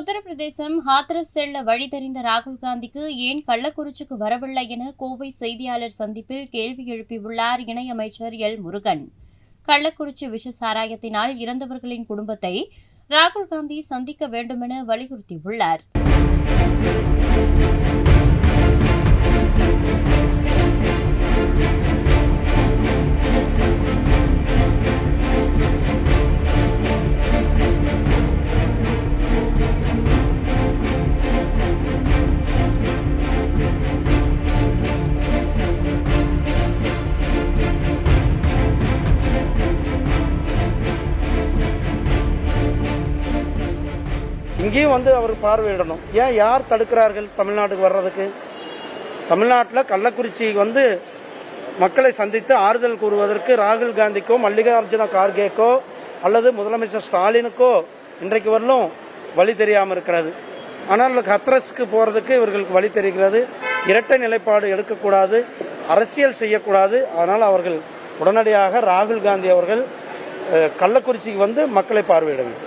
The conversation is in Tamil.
உத்தரப்பிரதேசம் ஹாத்ரஸ் செல்ல வழி தெரிந்த ராகுல் காந்திக்கு ஏன் கள்ளக்குறிச்சிக்கு வரவில்லை என கோவை செய்தியாளர் சந்திப்பில் கேள்வி எழுப்பியுள்ளார் இணையமைச்சர் எல் முருகன். கள்ளக்குறிச்சி விஷ சாராயத்தினால் இறந்தவர்களின் குடும்பத்தை ராகுல் காந்தி சந்திக்க வேண்டுமென வலியுறுத்தியுள்ளார். இங்கேயும் வந்து அவர் பார்வையிடணும். ஏன் யார் தடுக்கிறார்கள் தமிழ்நாட்டுக்கு வர்றதுக்கு? தமிழ்நாட்டில் கள்ளக்குறிச்சி வந்து மக்களை சந்தித்து ஆறுதல் கூறுவதற்கு ராகுல் காந்திக்கோ மல்லிகார்ஜுன கார்கேக்கோ அல்லது முதலமைச்சர் ஸ்டாலினுக்கோ இன்றைக்கு வரலும் வழி தெரியாமல் இருக்கிறது. ஆனால் ஹத்ரஸ்க்கு போகிறதுக்கு இவர்களுக்கு வழி தெரிகிறது. இரட்டை நிலைப்பாடு எடுக்கக்கூடாது. அரசியல் செய்யக்கூடாது. அதனால் அவர்கள் உடனடியாக ராகுல் காந்தி அவர்கள் கள்ளக்குறிச்சிக்கு வந்து மக்களை பார்வையிட வேண்டும்.